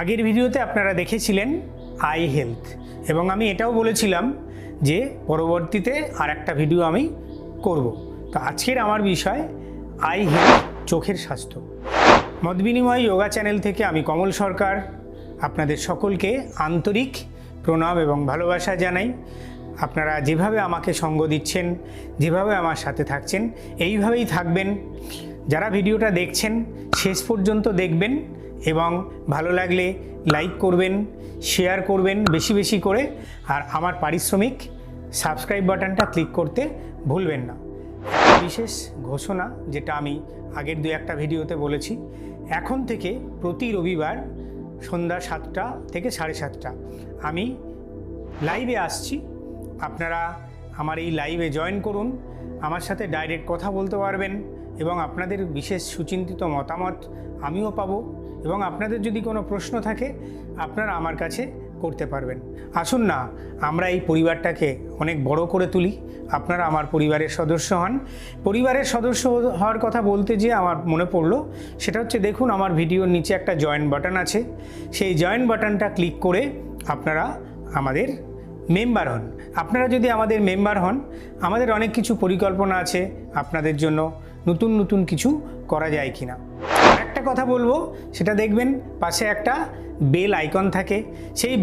আগের ভিডিওতে আপনারা দেখেছিলেন আই হেলথ, এবং আমি এটাও বলেছিলাম যে পরবর্তীতে আর একটা ভিডিও আমি করব। তো আজকের আমার বিষয় আই হেলথ, চোখের স্বাস্থ্য। মত বিনিময় যোগা চ্যানেল থেকে আমি কমল সরকার, আপনাদের সকলকে আন্তরিক প্রণাম এবং ভালোবাসা জানাই। আপনারা যেভাবে আমাকে সঙ্গ দিচ্ছেন, যেভাবে আমার সাথে থাকছেন, এইভাবেই থাকবেন। যারা ভিডিওটা দেখছেন, শেষ পর্যন্ত দেখবেন এবং ভালো লাগলে লাইক করবেন শেয়ার করবেন বেশি বেশি করে। আর আমার পারিশ্রমিক সাবস্ক্রাইব বাটনটা ক্লিক করতে ভুলবেন না। বিশেষ ঘোষণা যেটা আমি আগের দু একটা ভিডিওতে বলেছি, এখন থেকে প্রতি রবিবার সন্ধ্যা সাতটা থেকে সাড়ে সাতটা আমি লাইভে আসছি। আপনারা আমার এই লাইভে জয়েন করুন, আমার সাথে ডাইরেক্ট কথা বলতে পারবেন। এবং আপনাদের বিশেষ সুচিন্তিত মতামত আমিও পাবো এবং আপনাদের যদি কোনো প্রশ্ন থাকে, আপনারা আমার কাছে করতে পারবেন। আসুন না, আমরা এই পরিবারটাকে অনেক বড় করে তুলি। আপনারা আমার পরিবারের সদস্য হন। পরিবারের সদস্য হওয়ার কথা বলতে যে আমার মনে পড়ল, সেটা হচ্ছে দেখুন আমার ভিডিওর নিচে একটা জয়েন বাটন আছে। সেই জয়েন বাটনটা ক্লিক করে আপনারা আমাদের মেম্বার হন। আপনারা যদি আমাদের মেম্বার হন, আমাদের অনেক কিছু পরিকল্পনা আছে আপনাদের জন্য। নতুন নতুন কিছু করা যায় কিনা। আর একটা কথা বলব, সেটা দেখবেন পাশে একটা বেল আইকন থাকে। সেই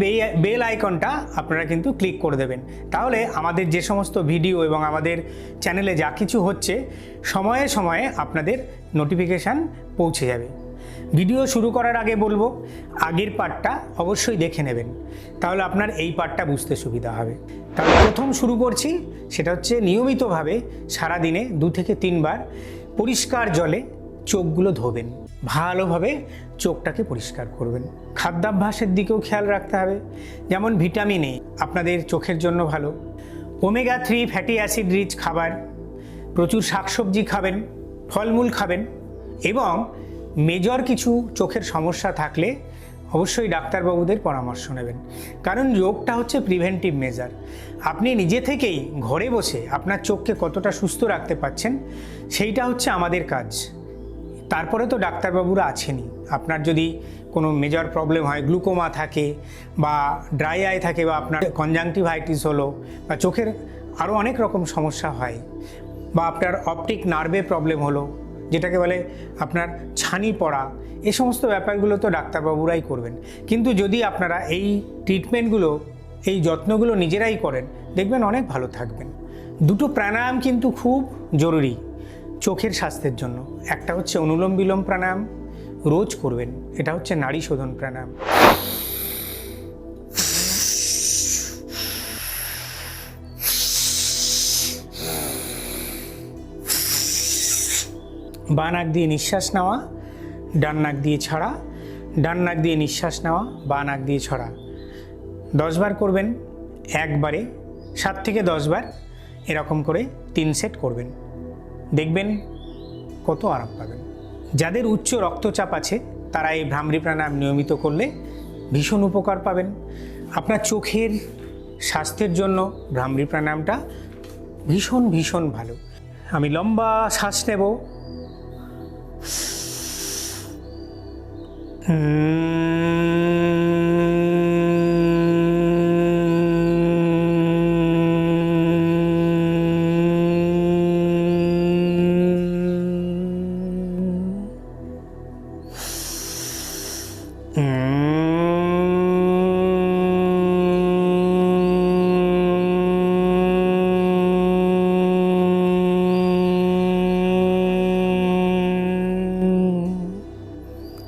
বেল আইকনটা আপনারা কিন্তু ক্লিক করে দেবেন। তাহলে আমাদের যে সমস্ত ভিডিও এবং আমাদের চ্যানেলে যা কিছু হচ্ছে, সময়ে সময়ে আপনাদের নোটিফিকেশান পৌঁছে যাবে। ভিডিও শুরু করার আগে বলব, আগের পার্টটা অবশ্যই দেখে নেবেন। তাহলে আপনার এই পার্টটা বুঝতে সুবিধা হবে। তাহলে প্রথম শুরু করছি, সেটা হচ্ছে নিয়মিতভাবে সারাদিনে দু থেকে তিনবার পরিষ্কার জলে চোখগুলো ধোবেন। ভালোভাবে চোখটাকে পরিষ্কার করবেন। খাদ্যাভ্যাসের দিকেও খেয়াল রাখতে হবে। যেমন ভিটামিন এ আপনাদের চোখের জন্য ভালো। Omega three fatty acid rich খাবার। প্রচুর শাকসবজি খাবেন, ফলমূল খাবেন এবং মেজর কিছু চোখের সমস্যা থাকলে অবশ্যই ডাক্তারবাবুদের পরামর্শ নেবেন। কারণ যোগটা হচ্ছে প্রিভেন্টিভ মেজার আপনি নিজে থেকেই ঘরে বসে আপনার চোখকে কতটা সুস্থ রাখতে পাচ্ছেন সেইটা হচ্ছে আমাদের কাজ। তারপরে তো ডাক্তারবাবুরা আছেনই। আপনার যদি কোনো মেজর প্রবলেম হয় গ্লুকোমা থাকে বা ড্রাই আই থাকে বা আপনার কনজাংটিভাইটিস হলো বা চোখের আরও অনেক রকম সমস্যা হয় বা আপনার অপটিক নার্ভে প্রবলেম হলো, যেটাকে বলে আপনার ছানি পড়া এই সমস্ত ব্যাপারগুলো তো ডাক্তারবাবুরাই করবেন। কিন্তু যদি আপনারা এই ট্রিটমেন্টগুলো এই যত্নগুলো নিজেরাই করেন, দেখবেন অনেক ভালো থাকবেন। দুটো প্রাণায়াম কিন্তু খুব জরুরি চোখের স্বাস্থ্যের জন্য। একটা হচ্ছে অনুলোম বিলোম প্রাণায়াম, রোজ করবেন। এটা হচ্ছে নারী শোধন প্রাণায়াম। বাঁ নাক দিয়ে নিঃশ্বাস নেওয়া ডান নাক দিয়ে ছাড়া, ডান নাক দিয়ে নিঃশ্বাস নেওয়া, বা নাক দিয়ে ছড়া। দশবার করবেন, একবারে, সাত থেকে দশবার এরকম করে তিন সেট করবেন। দেখবেন কত আরাম পাবেন। যাদের উচ্চ রক্তচাপ আছে, তারা এই ভ্রামরি প্রাণায়াম নিয়মিত করলে ভীষণ উপকার পাবেন। আপনার চোখের স্বাস্থ্যের জন্য ভ্রামরি প্রাণায়ামটা ভীষণ ভীষণ ভালো। আমি লম্বা শ্বাস নেব Mm.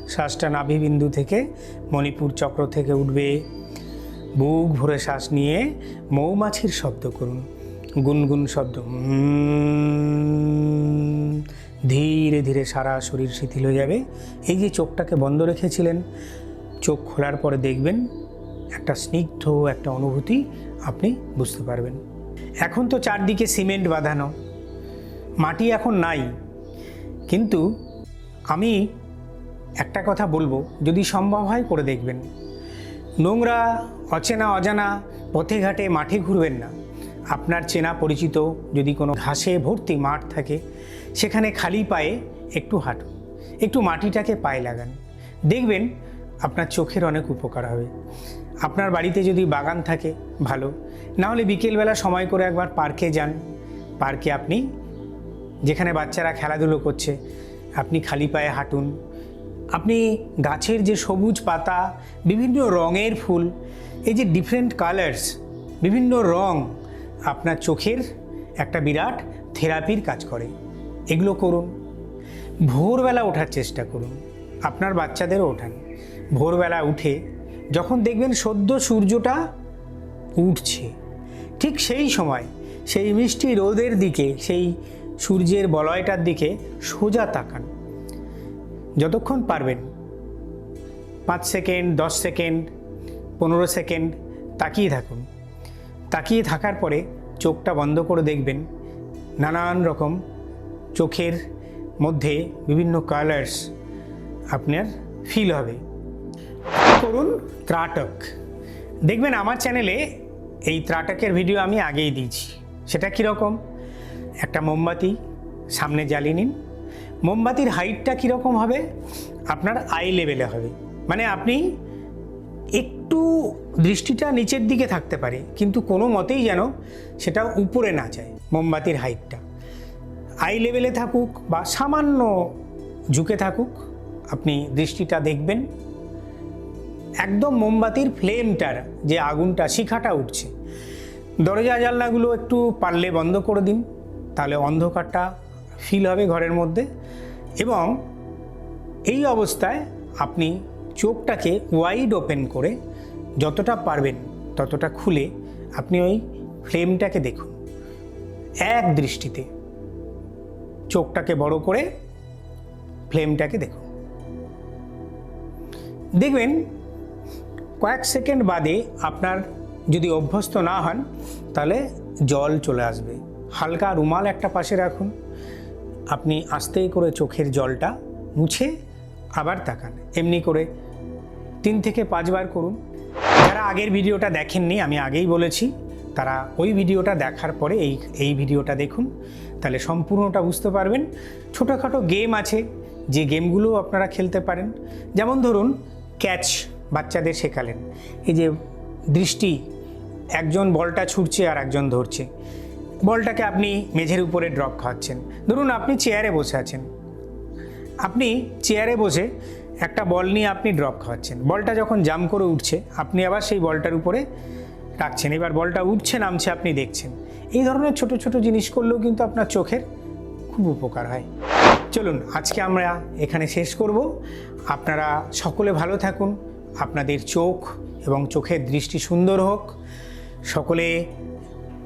শ্বাসটা নাভিবিন্দু থেকে, মণিপুর চক্র থেকে উঠবে। বুক ভরে শ্বাস নিয়ে মৌমাছির শব্দ করুন। গুনগুন শব্দ। ধীরে ধীরে সারা শরীর শিথিল হয়ে যাবে। এই যে চোখটাকে বন্ধ রেখেছিলেন, চোখ খোলার পরে দেখবেন একটা স্নিগ্ধ একটা অনুভূতি আপনি বুঝতে পারবেন। এখন তো চারদিকে সিমেন্ট বাঁধানো। মাটি এখন নাই। কিন্তু আমি একটা কথা বলব, যদি সম্ভব হয় করে দেখবেন। নোংরা, অচেনা, অজানা, পথে ঘাটে মাঠে ঘুরবেন না। আপনার চেনা পরিচিত যদি কোনো ঘাসে ভর্তি মাঠ থাকে, সেখানে খালি পায়ে একটু হাঁটুন, একটু মাটিটাকে পায়ে লাগান। দেখবেন আপনার চোখের অনেক উপকার হবে। আপনার বাড়িতে যদি বাগান থাকে, ভালো। না হলে বিকেলবেলা সময় করে একবার পার্কে যান। পার্কে আপনি, যেখানে বাচ্চারা খেলাধুলো করছে, আপনি খালি পায়ে হাঁটুন। আপনি গাছের যে সবুজ পাতা, বিভিন্ন রঙের ফুল, এই যে ডিফারেন্ট কালার্স বিভিন্ন রং আপনার চোখের একটা বিরাট থেরাপির কাজ করে। এগুলো করুন। ভোরবেলা ওঠার চেষ্টা করুন। আপনার বাচ্চাদেরও ওঠান। ভোরবেলা উঠে যখন দেখবেন সদ্য সূর্যটা উঠছে, ঠিক সেই সময় সেই মিষ্টি রোদের দিকে, সেই সূর্যের বলয়টার দিকে সোজা তাকান। যতক্ষণ পারবেন। পাঁচ সেকেন্ড, দশ সেকেন্ড, পনেরো সেকেন্ড তাকিয়ে থাকুন। তাকিয়ে থাকার পরে চোখটা বন্ধ করে দেখবেন নানান রকম চোখের মধ্যে বিভিন্ন কালার্স আপনার ফিল হবে। করুন ত্রাটক। দেখবেন আমার চ্যানেলে এই ত্রাটকের ভিডিও আমি আগেই দিয়েছি। সেটা কীরকম? একটা মোমবাতি সামনে জ্বালিয়ে নিন। মোমবাতির হাইটটা কীরকম হবে? আপনার আই লেভেলে হবে। মানে আপনি একটু দৃষ্টিটা নিচের দিকে থাকতে পারে, কিন্তু কোনো মতেই যেন সেটা উপরে না যায় মোমবাতির হাইটটা। আই লেভেলে থাকুক বা সামান্য ঝুঁকে থাকুক, আপনি দৃষ্টিটা দেখবেন। একদম মোমবাতির ফ্লেমটার যে আগুনটা, শিখাটা উঠছে। দরজা, জানলাগুলো একটু পারলে বন্ধ করে দিন, তাহলে অন্ধকারটা ফিল হবে ঘরের মধ্যে। এবং এই অবস্থায় আপনি চোখটাকে ওয়াইড ওপেন করে যতটা পারবেন ততটা খুলে আপনি ওই ফ্লেমটাকে দেখুন। এক দৃষ্টিতে চোখটাকে বড় করে ফ্লেমটাকে দেখুন। দেখবেন কয়েক সেকেন্ড বাদে আপনার যদি অভ্যস্ত না হন, তাহলে জল চলে আসবে। হালকা রুমাল একটা পাশে রাখুন। আপনি আস্তেই করে চোখের জলটা মুছে আবার তাকান। এমনি করে তিন থেকে পাঁচবার করুন। যারা আগের ভিডিওটা দেখেননি, আমি আগেই বলেছি, তারা ওই ভিডিওটা দেখার পরে এই এই ভিডিওটা দেখুন। তাহলে সম্পূর্ণটা বুঝতে পারবেন। ছোটোখাটো গেম আছে, যে গেমগুলো আপনারা খেলতে পারেন। যেমন ধরুন ক্যাচ বাচ্চাদের শেখালেন। এই যে দৃষ্টি, একজন বলটা ছুটছে আর একজন ধরছে। বলটাকে আপনি মেঝের উপরে ড্রপ খাওয়াচ্ছেন। ধরুন আপনি চেয়ারে বসে আছেন। আপনি চেয়ারে বসে একটা বল নিয়ে আপনি ড্রপ খাওয়াচ্ছেন। বলটা যখন জাম করে উঠছে, আপনি আবার সেই বলটার উপরে রাখছেন। এবার বলটা উঠছে, নামছে, আপনি দেখছেন। এই ধরনের ছোট ছোট জিনিস করলেও কিন্তু আপনার চোখের খুব উপকার হয়। চলুন, আজকে আমরা এখানে শেষ করব। আপনারা সকলে ভালো থাকুন। আপনাদের চোখ এবং চোখের দৃষ্টি সুন্দর হোক। সকলে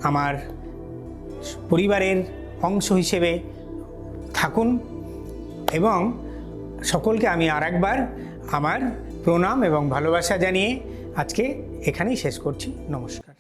আমার পরিবারের অংশ হিসেবে থাকুন এবং সকলকে আমি আর একবার আমার প্রণাম এবং ভালোবাসা জানিয়ে আজকে এখানেই শেষ করছি। নমস্কার।